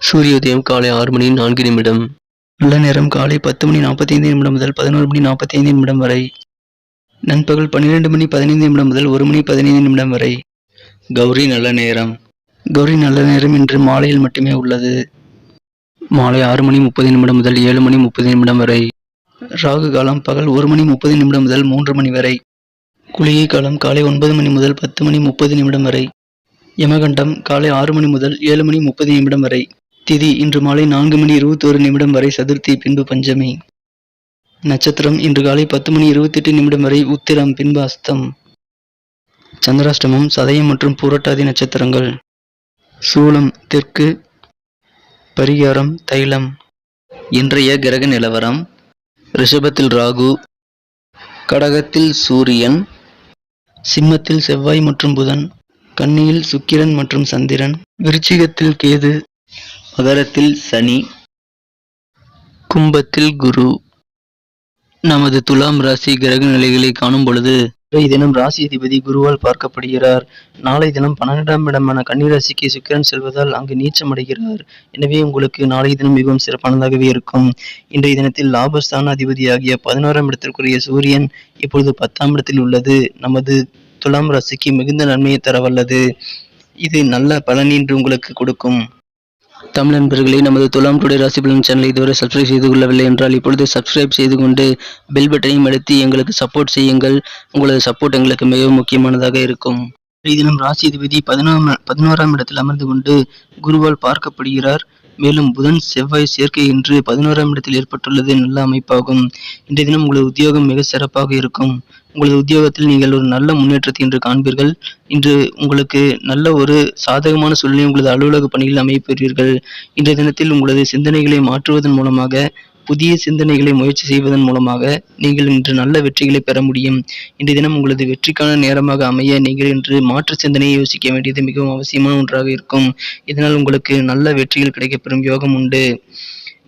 சூரியோதயம் காலை ஆறு மணி நான்கு நிமிடம். நல்ல நேரம் காலை பத்து மணி நாற்பத்தி ஐந்து நிமிடம் முதல் பதினோரு மணி நாற்பத்தி ஐந்து நிமிடம் வரை. நண்பகல் பன்னிரெண்டு மணி பதினைந்து நிமிடம் முதல் ஒரு மணி பதினைந்து நிமிடம் வரை. கௌரி நல்ல நேரம். கௌரி நல்ல நேரம் இன்று மாலையில் மட்டுமே உள்ளது. மாலை ஆறு மணி முப்பது நிமிடம் முதல் ஏழு மணி முப்பது நிமிடம் வரை. ராகு காலம் பகல் ஒரு மணி முப்பது நிமிடம் முதல் மூன்று மணி வரை. குளிகை காலம் காலை ஒன்பது மணி முதல் பத்து மணி முப்பது நிமிடம் வரை. யமகண்டம் காலை ஆறு மணி முதல் ஏழு மணி முப்பது நிமிடம் வரை. திதி இன்று மாலை நான்கு மணி இருபத்தோரு நிமிடம் வரை சதுர்த்தி பின்பு பஞ்சமி. நட்சத்திரம் இன்று காலை பத்து மணி இருபத்தெட்டு நிமிடம் வரை உத்திரம் பின்பு அஸ்தம். சந்திராஷ்டமம் சதயம் மற்றும் பூரட்டாதி நட்சத்திரங்கள். சூலம் தெற்கு. பரிகாரம் தைலம். இன்றைய கிரக நிலவரம் ரிஷபத்தில் ராகு கடகத்தில் சூரியன் சிம்மத்தில் செவ்வாய் மற்றும் புதன் கன்னியில் சுக்கிரன் மற்றும் சந்திரன் விருச்சிகத்தில் கேது மகரத்தில் சனி கும்பத்தில் குரு. நமது துலாம் ராசி கிரக நிலைகளை காணும் பொழுது இன்றைய தினம் ராசி அதிபதி குருவால் பார்க்கப்படுகிறார். நாளை தினம் பன்னெண்டாம் இடமான கன்னிராசிக்கு சுக்கிரன் செல்வதால் அங்கு நீச்சம் அடைகிறார். எனவே உங்களுக்கு நாளைய தினம் மிகவும் சிறப்பானதாகவே இருக்கும். இன்றைய தினத்தில் லாபஸ்தான அதிபதியாகிய பதினோராம் இடத்திற்குரிய சூரியன் இப்பொழுது பத்தாம் இடத்தில் உள்ளது. நமது துலாம் ராசிக்கு மிகுந்த நன்மையை தரவல்லது. இது நல்ல பலன் என்று உங்களுக்கு கொடுக்கும். தமிழ் நண்பர்களே நமது துலாம் டுடே ராசி பலன் சேனலை இதுவரை சப்ஸ்கிரைப் செய்து கொள்ளவில்லை என்றால் இப்பொழுது சப்ஸ்கிரைப் செய்து கொண்டு பெல் பட்டனையும் அழுத்தி எங்களுக்கு சப்போர்ட் செய்யுங்கள். உங்களது சப்போர்ட் எங்களுக்கு மிகவும் முக்கியமானதாக இருக்கும். இன்றைய தினம் ராசி அதிபதி பதினோராம் பதினோராம் இடத்தில் அமர்ந்து கொண்டு குருவால் பார்க்கப்படுகிறார். மேலும் புதன் செவ்வாய் சேர்க்கை என்று பதினோராம் இடத்தில் ஏற்பட்டுள்ளது. நல்ல அமைப்பாகும். இன்றைய தினம் உங்களது உத்தியோகம் மிக சிறப்பாக இருக்கும். உங்களது உத்தியோகத்தில் நீங்கள் ஒரு நல்ல முன்னேற்றத்தை இன்று காண்பீர்கள். இன்று உங்களுக்கு நல்ல ஒரு சாதகமான சூழ்நிலை உங்களது அலுவலக பணியில் அமைப்பெறுவீர்கள் இன்றைய தினத்தில் உங்களது சிந்தனைகளை மாற்றுவதன் மூலமாக புதிய சிந்தனைகளை முயற்சி செய்வதன் மூலமாக நீங்கள் இன்று நல்ல வெற்றிகளை பெற முடியும். இன்றைய தினம் உங்களது வெற்றிக்கான நேரமாக அமைய நீங்கள் இன்று மாற்று சிந்தனையை யோசிக்க வேண்டியது மிகவும் அவசியமான ஒன்றாக இருக்கும். இதனால் உங்களுக்கு நல்ல வெற்றிகள் கிடைக்கப்பெறும் யோகம் உண்டு.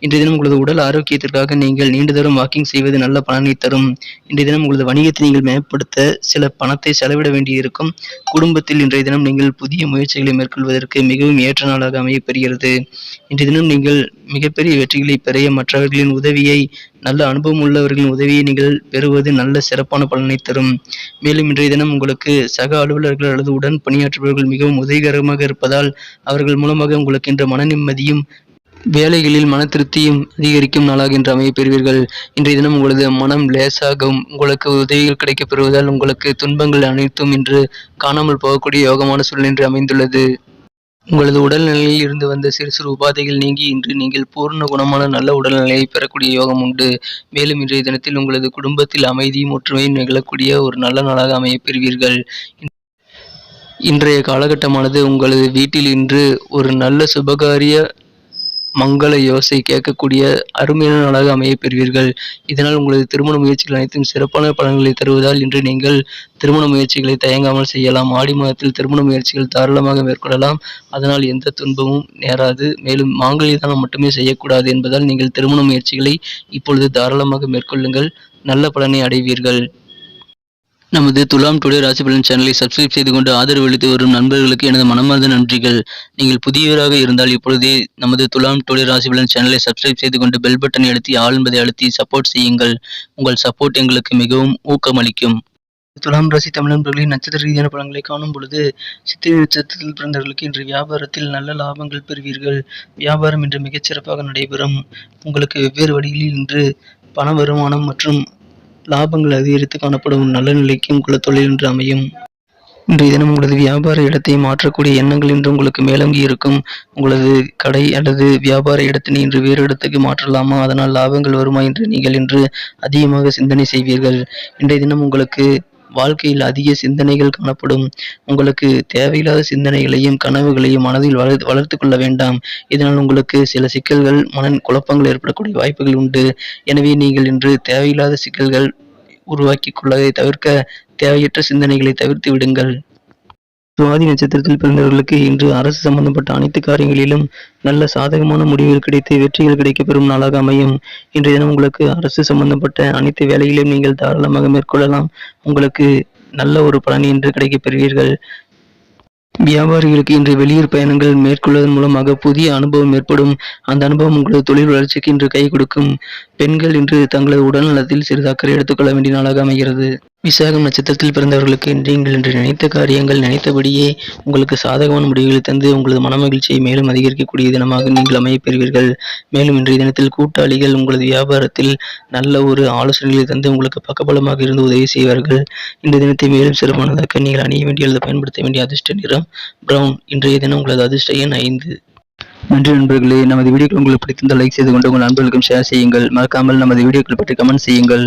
இன்றைய தினம் உங்களது உடல் ஆரோக்கியத்திற்காக நீங்கள் நீண்ட தூரம் வாக்கிங் செய்வது நல்ல பலனை தரும். இன்றைய தினம் உங்களது வணிகத்தை நீங்கள் மேம்படுத்த சில பணத்தை செலவிட வேண்டியிருக்கும். குடும்பத்தில் இன்றைய தினம் நீங்கள் புதிய முயற்சிகளை மேற்கொள்வதற்கு மிகவும் ஏற்ற நாளாக அமையப் பெறுகிறது இன்றைய தினம் நீங்கள் மிகப்பெரிய வெற்றிகளை பெற மற்றவர்களின் உதவியை நல்ல அனுபவம் உள்ளவர்களின் உதவியை நீங்கள் பெறுவது நல்ல சிறப்பான பலனை தரும். மேலும் இன்றைய தினம் உங்களுக்கு சக அலுவலர்கள் அல்லது உடன் பணியாற்றுபவர்கள் மிகவும் உதவிகரமாக இருப்பதால் அவர்கள் மூலமாக உங்களுக்கு இன்று மன நிம்மதியும் வேலைகளில் மன திருப்தியும் அதிகரிக்கும் நாளாக இன்று அமையப் பெறுவீர்கள். இன்றைய தினம் உங்களது மனம் லேசாகவும் உங்களுக்கு உதவிகள் கிடைக்கப் பெறுவதால் உங்களுக்கு துன்பங்கள் அனைத்தும் இன்று காணாமல் போகக்கூடிய யோகமான சூழ்நிலை இன்று அமைந்துள்ளது. உங்களது உடல்நிலையில் இருந்து வந்த சிறு சிறு உபாதைகள் நீங்கி இன்று நீங்கள் பூர்ண குணமான நல்ல உடல்நிலையை பெறக்கூடிய யோகம் உண்டு. மேலும் இன்றைய தினத்தில் உங்களது குடும்பத்தில் அமைதியும் ஒற்றுமையும் நிகழக்கூடிய ஒரு நல்ல நாளாக அமையப் பெறுவீர்கள். இன்றைய காலகட்டமானது உங்களது வீட்டில் இன்று ஒரு நல்ல சுபகாரிய மங்கள யோசை கேட்கக்கூடிய அருமையான நாளாக அமைய பெறுவீர்கள். இதனால் உங்களது திருமண முயற்சிகள் அனைத்தும் சிறப்பான பலன்களை தருவதால் இன்று நீங்கள் திருமண முயற்சிகளை தயங்காமல் செய்யலாம். ஆடி மாதத்தில் திருமண முயற்சிகள் தாராளமாக மேற்கொள்ளலாம். அதனால் எந்த துன்பமும் நேராது. மேலும் மாங்கல்ய தானம் மட்டுமே செய்யக்கூடாது என்பதால் நீங்கள் திருமண முயற்சிகளை இப்பொழுது தாராளமாக மேற்கொள்ளுங்கள். நல்ல பலனை அடைவீர்கள். நமது துலாம் டுடே ராசி பலன் சேனலை சப்ஸ்கிரைப் செய்து கொண்டு ஆதரவு அளித்து வரும் நண்பர்களுக்கு எனது மனமார்ந்த நன்றிகள். நீங்கள் புதியவராக இருந்தால் இப்பொழுதே நமது துலாம் டுடே ராசி பலன் சேனலை சப்ஸ்கிரைப் செய்து கொண்டு பெல் பட்டனை அழுத்தி ஆள் என்பதை அழுத்தி சப்போர்ட் செய்யுங்கள். உங்கள் சப்போர்ட் எங்களுக்கு மிகவும் ஊக்கமளிக்கும். துலாம் ராசி தமிழர்களின் நட்சத்திர ரீதியான பலன்களை காணும் பொழுது சித்திரை நட்சத்திரத்தில் பிறந்தவர்களுக்கு இன்று வியாபாரத்தில் நல்ல லாபங்கள் பெறுவீர்கள். வியாபாரம் இன்று மிகச்சிறப்பாக நடைபெறும். உங்களுக்கு வெவ்வேறு வழிகளில் இன்று பண வருமானம் மற்றும் லாபங்கள் அதிகரித்து காணப்படும் நல்ல நிலைக்கு உங்களது தொழில் என்று அமையும். இன்றைய தினம் உங்களது வியாபார இடத்தை மாற்றக்கூடிய எண்ணங்கள் இன்று உங்களுக்கு மேலோங்கி இருக்கும். உங்களது கடை அல்லது வியாபார இடத்தினை இன்று வேறு இடத்துக்கு மாற்றலாமா? அதனால் லாபங்கள் வருமா என்று நீங்கள் இன்று அதிகமாக சிந்தனை செய்வீர்கள். இன்றைய தினம் உங்களுக்கு வாழ்க்கையில் அதிக சிந்தனைகள் காணப்படும். உங்களுக்கு தேவையில்லாத சிந்தனைகளையும் கனவுகளையும் மனதில் வளர் வளர்த்து கொள்ள வேண்டாம். இதனால் உங்களுக்கு சில சிக்கல்கள் மன குழப்பங்கள் ஏற்படக்கூடிய வாய்ப்புகள் உண்டு. எனவே நீங்கள் இன்று தேவையில்லாத சிக்கல்கள் உருவாக்கி கொள்ளதை தவிர்க்க தேவையற்ற சிந்தனைகளை தவிர்த்து விடுங்கள். சுவாதி நட்சத்திரத்தில் பிறந்தவர்களுக்கு இன்று அரசு சம்பந்தப்பட்ட அனைத்து காரியங்களிலும் நல்ல சாதகமான முடிவுகள் கிடைத்து வெற்றிகள் கிடைக்கப்பெறும் நாளாக அமையும். இன்றைய தினம் உங்களுக்கு அரசு சம்பந்தப்பட்ட அனைத்து வேலைகளையும் நீங்கள் தாராளமாக மேற்கொள்ளலாம். உங்களுக்கு நல்ல ஒரு பலன் இன்று கிடைக்கப் பெறுவீர்கள் வியாபாரிகளுக்கு இன்று வெளியூர் பயணங்கள் மேற்கொள்வதன் மூலமாக புதிய அனுபவம் ஏற்படும். அந்த அனுபவம் உங்களது தொழில் வளர்ச்சிக்கு இன்று கை கொடுக்கும். பெண்கள் இன்று தங்களது உடல் நலத்தில் சிறிது அக்கறை எடுத்துக்கொள்ள வேண்டிய நாளாக அமைகிறது. விசாகம் நட்சத்திரத்தில் பிறந்தவர்களுக்கு நீங்கள் இன்று நினைத்த காரியங்கள் நினைத்தபடியே உங்களுக்கு சாதகமான முடிவுகளை தந்து உங்களது மனமகிழ்ச்சியை மேலும் அதிகரிக்கக்கூடிய தினமாக நீங்கள் அமையப்பெறுவீர்கள் மேலும் இன்றைய தினத்தில் கூட்டாளிகள் உங்களது வியாபாரத்தில் நல்ல ஒரு ஆலோசனைகளை தந்து உங்களுக்கு பக்கபலமாக இருந்து உதவி செய்வார்கள். இந்த தினத்தை மேலும் சிறப்பானதாக நீங்கள் அணிய வேண்டிய அல்லது பயன்படுத்த வேண்டிய அதிர்ஷ்ட நிறம் பிரவுன் இன்றைய தினம் உங்களது அதிர்ஷ்ட எண் ஐந்து. நன்றி நண்பர்களே நமது வீடியோக்கள் உங்களுக்கு பிடித்திருந்தால் லைக் செய்து கொண்டு உங்கள் நண்பர்களுக்கும் ஷேர் செய்யுங்கள். மறக்காமல் நமது வீடியோக்கள் பற்றி கமெண்ட் செய்யுங்கள்.